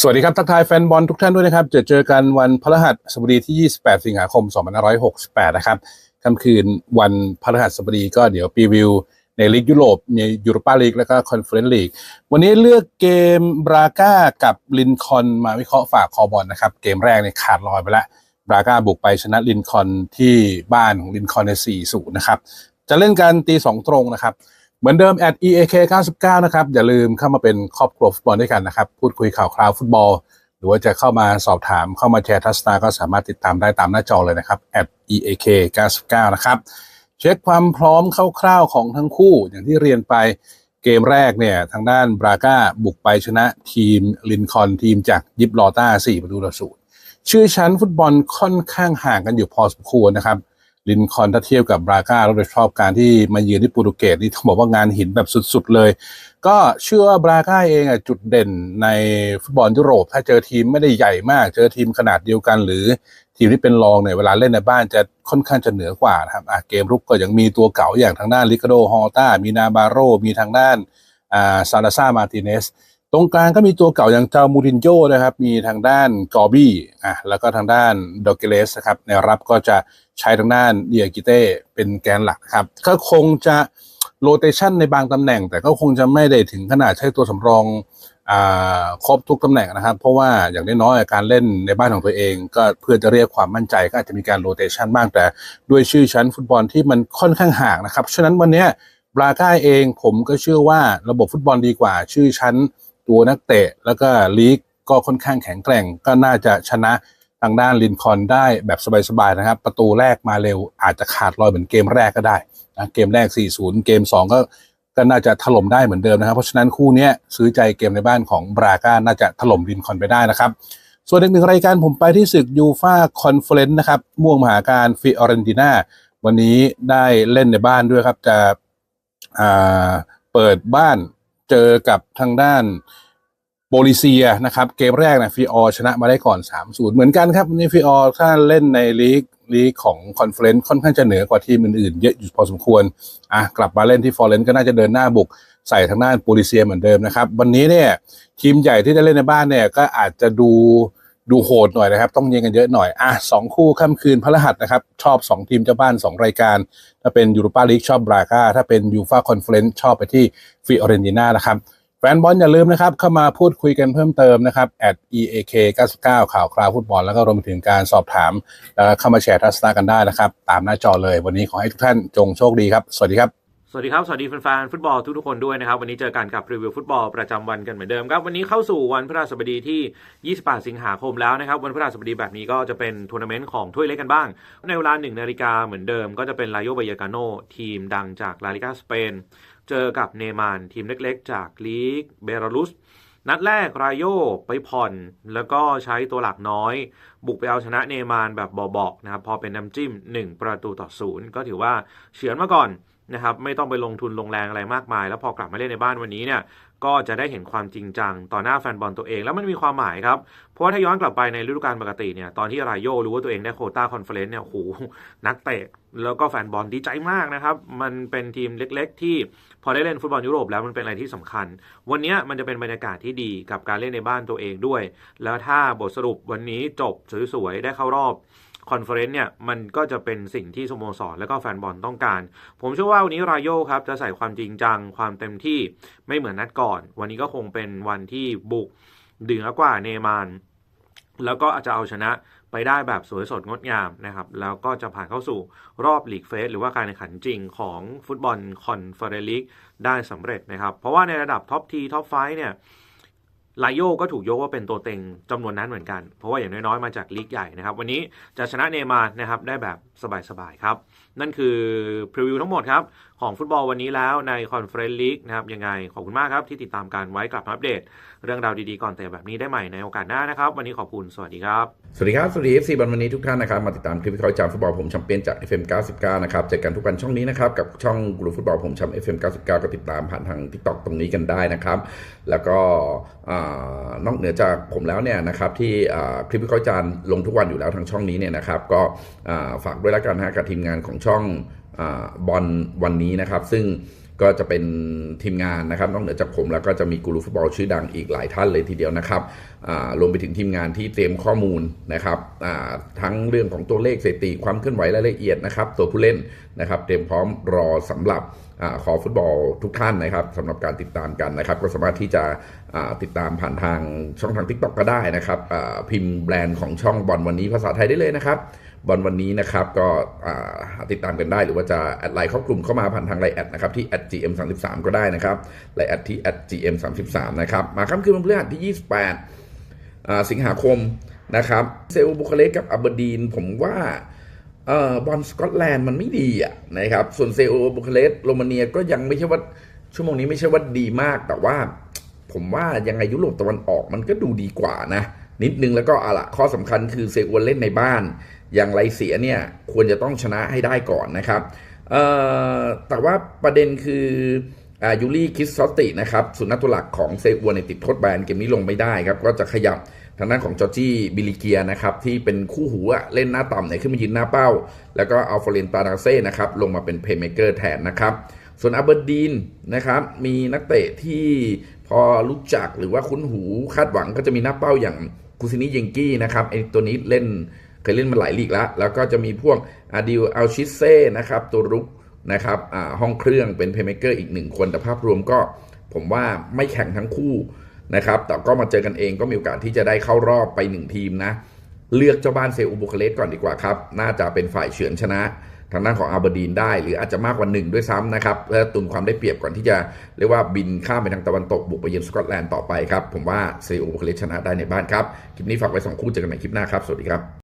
สวัสดีครับ ทักทายแฟนบอลทุกท่านด้วยนะครับ จะเจอกันวันพฤหัสบดีที่ 28 สิงหาคม 2568 นะครับค่ำคืนวันพฤหัสบดีก็เดี๋ยวปีวิว ในลีกยุโรปในยูโรปาลีกแล้วก็คอนเฟอเรนซ์ลีก วันนี้เลือกเกมบราก้ากับลินคอนมาวิเคราะห์ฝากคอบอลนะครับ เกมแรกเนี่ยขาดลอยไปแล้วบราก้าบุกไปชนะลินคอนที่บ้านของลินคอนใน 4-0 นะครับ จะเล่นกันตี 2 ตรงนะครับ เหมือนเดิม at eak 99นะครับ อย่าลืมเข้ามาเป็นครอบครัวฟุตบอลด้วยกันนะครับ พูดคุยข่าวคราวฟุตบอล หรือว่าจะเข้ามาสอบถามเข้ามาแชร์ทัศนาก็สามารถติดตามได้ตามหน้าจอเลยนะครับ at eak 99นะครับเช็คความพร้อมคร่าวๆของทั้งคู่อย่างที่เรียนไปเกมแรกเนี่ย ทางด้านบราก้าบุกไปชนะทีมลินคอนทีมจากยิบลอต้า4ประตูต่อศูนย์ชื่อชั้นฟุตบอลค่อนข้างห่างกันอยู่พอสมควรนะครับ ลินคอนถ้าเทียบกับบราก้าเราโดยชอบการที่มาเยือนที่โปรตุเกสนี่ต้องบอกว่างานหินแบบสุดๆเลย ก็เชื่อว่าบราก้าเองอะจุดเด่นในฟุตบอลยุโรป ถ้าเจอทีมไม่ได้ใหญ่มาก เจอทีมขนาดเดียวกันหรือทีมที่เป็นรองเนี่ยเวลาเล่นในบ้านจะค่อนข้างจะเหนือกว่านะครับเกมรุกก็ยังมีตัวเก่าอย่างทางด้านลิคาโดฮอต้ามีนาบาโรมีทางด้านซาลาซามาติเนส ตรงกลางก็มีตัวเก่าอย่างเจ้ามูรินโญ่นะครับ มีทางด้านกอบี้อะแล้วก็ทางด้านดอกเกเลสนะครับในรับก็จะใช้ทางด้านเดียกิเต้เป็นแกนหลักครับ ก็คงจะโรเตชันในบางตำแหน่ง แต่ก็คงจะไม่ได้ถึงขนาดใช้ตัวสำรองอครบทุกตำแหน่งนะครับ เพราะว่าอย่างน้อยๆการเล่นในบ้านของตัวเอง ก็เพื่อจะเรียกความมั่นใจก็อาจจะมีการโรเตชันบ้างแต่ ด้วยชื่อชั้นฟุตบอลที่มันค่อนข้างห่างนะครับฉะนั้นวันนี้บราก้าเองผมก็เชื่อว่าระบบฟุตบอลดีกว่า ชื่อชั้น ตัวนักเตะ แล้วก็ลีกก็ค่อนข้างแข็งแกร่ง ก็น่าจะชนะทางด้านลินคอนได้แบบสบายๆนะครับ ประตูแรกมาเร็วอาจจะขาดลอยเหมือนเกมแรกก็ได้นะเกมแรก 4-0 เกม 2 ก็ก็น่าจะถล่มได้เหมือนเดิมนะครับ เพราะฉะนั้นคู่นี้ซื้อใจเกมในบ้านของบราก้าน่าจะถล่มลินคอนไปได้นะครับ ส่วนอีกหนึ่งรายการผมไปที่ศึกยูฟาคอนเฟอเรนซ์นะครับ ม่วงมหาการฟิออเรนติน่าวันนี้ได้เล่นในบ้านด้วยครับจะอ่าเปิดบ้าน เจอกับทางด้านโบลิเซียนะครับ เกมแรกนะฟิออชนะมาได้ก่อน 3-0 เหมือนกันครับนี่ฟิออถ้าเล่นในลีกลีกของคอนเฟลเรนซ์ค่อนข้างจะเหนือกว่าทีมอื่นๆเยอะอยู่พอสมควรอะกลับมาเล่นที่ฟอร์เรนต์ก็น่าจะเดินหน้าบุกใส่ทางด้านโปลิเซียเหมือนเดิมนะครับ วันนี้เนี่ยทีมใหญ่ที่จะเล่นในบ้านเนี่ยก็อาจจะดู ดูโหดหน่อยนะครับ ต้องเยิงกันเยอะหน่อย อะสองคู่ค่ำคืนพฤหัสนะครับ ชอบ 2 ทีมเจ้าบ้าน 2 รายการ ถ้าเป็นยูโรปาลีกชอบบรากาถ้าเป็นยูฟาคอนเฟอเรนซ์ชอบไปที่ฟิออเรนติน่านะครับ แฟนบอลอย่าลืมนะครับ เข้ามาพูดคุยกันเพิ่มเติมนะครับ at eak 99ข่าวคราวฟุตบอลแล้วก็รวมถึงการสอบถามแล้วก็เข้ามาแชร์ทัศนะกันได้นะครับ ตามหน้าจอเลย วันนี้ขอให้ทุกท่านจงโชคดีครับ สวัสดีครับ สวัสดีครับ สวัสดีแฟนๆฟุตบอลทุกๆคนด้วยนะครับ วันนี้เจอกันกับรีวิวฟุตบอลประจำวันกันเหมือนเดิมครับ วันนี้เข้าสู่วันพฤหัสบดีที่ 28 สิงหาคมแล้วนะครับ วันพฤหัสบดีแบบนี้ก็จะเป็นทัวร์นาเมนต์ของถ้วยเล็กกันบ้าง ในเวลา1นาฬิกาเหมือนเดิม ก็จะเป็นลาโยบายากาโนทีมดังจากลาลิกาสเปน เจอกับเนมานทีมเล็กๆ จากลีกเบลารุสนัดแรกรายโยไปผ่อน แล้วก็ใช้ตัวหลักน้อย บุกไปเอาชนะเนมานแบบเบาๆนะครับพอเป็นน้ำจิ้ม 1 ประตูต่อศูนย์ก็ถือว่าเฉือนมาก่อน นะครับไม่ต้องไปลงทุนลงแรงอะไรมากมาย แล้วพอกลับมาเล่นในบ้านวันนี้เนี่ยก็จะได้เห็นความจริงจังต่อหน้าแฟนบอลตัวเอง แล้วมันมีความหมายครับ เพราะว่าถ้าย้อนกลับไปในฤดูกาลปกติเนี่ยตอนที่รายโยรู้ว่าตัวเองได้โคต้าคอนเฟอเรนซ์เนี่ยโหนักเตะแล้วก็แฟนบอลดีใจมากนะครับ มันเป็นทีมเล็ก ๆ ที่พอได้เล่นฟุตบอลยุโรปแล้วมันเป็นอะไรที่สำคัญ วันนี้มันจะเป็นบรรยากาศที่ดีกับการเล่นในบ้านตัวเองด้วย แล้วถ้าบทสรุปวันนี้จบสวยๆได้เข้ารอบ คอนเฟอเรนซ์เนี่ยมันก็จะเป็นสิ่งที่สโมสรและก็แฟนบอลต้องการ ผมเชื่อว่าวันนี้รายโยครับจะใส่ความจริงจังความเต็มที่ไม่เหมือนนัดก่อน วันนี้ก็คงเป็นวันที่บุกดึงกว่าเนมานแล้วก็อาจจะเอาชนะไปได้แบบสวยสดงดงามนะครับ แล้วก็จะผ่านเข้าสู่รอบลีกเฟสหรือว่าการแข่งขันจริงของฟุตบอลคอนเฟอเรนซ์ลีกได้สำเร็จนะครับ เพราะว่าในระดับท็อปทีท็อปไฟเนี่ย ไลโยก็ถูกยกว่าเป็นตัวเต็งจำนวนนั้นเหมือนกัน เพราะว่าอย่างน้อยๆ มาจากลีกใหญ่นะครับ วันนี้จะชนะเนมาร์นะครับได้แบบสบายๆครับ นั่นคือพรีวิวทั้งหมดครับ ของฟุตบอลวันนี้แล้วในคอนเฟรนซ์ลีกนะครับ ยังไงขอบคุณมากครับที่ติดตามการไว้กลับมาอัปเดต เรื่องราวดีๆก่อนแต่แบบนี้ได้ใหม่ในโอกาสหน้านะครับ วันนี้ขอบคุณสวัสดีครับ สวัสดีครับสวัสดี FC บอลวันนี้ทุกท่านนะครับมาติดตามคลิปวิเคราะห์จากฟุตบอลผมแชมเปี้ยนจาก FM 99นะครับเจอกันทุกวันช่องนี้นะครับกับช่องกลุ่มฟุตบอลผมแชมป์ FM 99ก็ติดตามผ่านทาง TikTok ตรงนี้กันได้นะครับ แล้วก็อ่านอกเหนือจากผมแล้วเนี่ยนะครับที่คลิปวิเคราะห์จานลงทุกวันอยู่แล้วทางช่องนี้เนี่ยนะครับก็ฝากด้วยละกันนะฮะกับทีมงานของช่องอบอลวันนี้นะครับ ซึ่ง ก็จะเป็นทีมงานนะครับนอกเหนือจากผมแล้วก็จะมีกูรูฟุตบอลชื่อดังอีกหลายท่านเลยทีเดียวนะครับรวมไปถึงทีมงานที่เตรียมข้อมูลนะครับทั้งเรื่องของตัวเลขสถิติความเคลื่อนไหวรายละเอียดนะครับตัวผู้เล่นนะครับเตรียมพร้อมรอสำหรับอขอฟุตบอลทุกท่านนะครับสำหรับการติดตามกันนะครับ ก็สามารถที่จะติดตามผ่านทางช่องทาง t ิ k t o k ก็ได้นะครับพิมพ์แบรนด์ของช่องบอลวันนี้ภาษาไทยได้เลยนะครับ บอลวันนี้นะครับก็ติดตามกันได้หรือว่าจะแอดไลน์เข้ากลุ่มเข้ามาผ่านทางไลน์แอดนะครับที่ @gm33 ก็ได้นะครับไลน์แอดที่ @gm33 นะครับมาค่ำคืนวันพฤหัสที่ 28 สิงหาคมนะครับเซลบุคาเลสกับอับบดีนผมว่าบอลสกอตแลนด์มันไม่ดีอะนะครับส่วนเซลบุคาเลสโรมาเนียก็ยังไม่ใช่ว่าชั่วโมงนี้ไม่ใช่ว่าดีมากแต่ว่าผมว่ายังไงยุโรปตะวันออกมันก็ดูดีกว่านะ นิดนึงแล้วก็อะละข้อสำคัญคือเซอวนเล่นในบ้าน อย่างไรเสียเนี่ยควรจะต้องชนะให้ได้ก่อนนะครับเอ่อแต่ว่าประเด็นคืออายูรี่คิสซอตินะครับสุนัขตัวหลักของเซอวนในติดโทษแบนเกมนี้ลงไม่ได้ครับก็จะขยับทางด้านของจอร์จี้บิลิเกียนะครับที่เป็นคู่หูเล่นหน้าต่ำเนี่ยขึ้นมายืนหน้าเป้า แล้วก็อัลฟาเรนตานาเซ่นะครับลงมาเป็นเพย์เมเกอร์แทนนะครับส่วนอัเบอร์ดีนนะครับมีนักเตะที่พอรู้จักหรือว่าคุ้นหูคาดหวังก็จะมีหน้าเป้าอย่าง กุซินิเยงกี้นะครับไอตัวนี้เล่นเคยเล่นมาหลายลีกแล้ว แล้วก็จะมีพวกอาดิลอัลชิเซ่นะครับตัวรุกนะครับห้องเครื่องเป็นเพย์เมเกอร์อีกหนึ่งคนแต่ภาพรวมก็ผมว่าไม่แข่งทั้งคู่นะครับแต่ก็มาเจอกันเองก็มีโอกาสที่จะได้เข้ารอบไปหนึ่งทีมนะ เลือกเจ้าบ้านเซอุบุคาเลสก่อนดีกว่าครับ น่าจะเป็นฝ่ายเฉือนชนะ ทางด้านของอาเบอร์ดีนได้ หรืออาจจะมากกว่าหนึ่งด้วยซ้ำนะครับเพื่อตุนความได้เปรียบก่อนที่จะเรียกว่าบินข้ามไปทางตะวันตกบุกไปเยือนสกอตแลนด์ต่อไปครับ ผมว่าเซโอุบุคเลสชนะได้ในบ้านครับ คลิปนี้ฝากไว้สองคู่เจอกันใหม่คลิปหน้าครับ สวัสดีครับ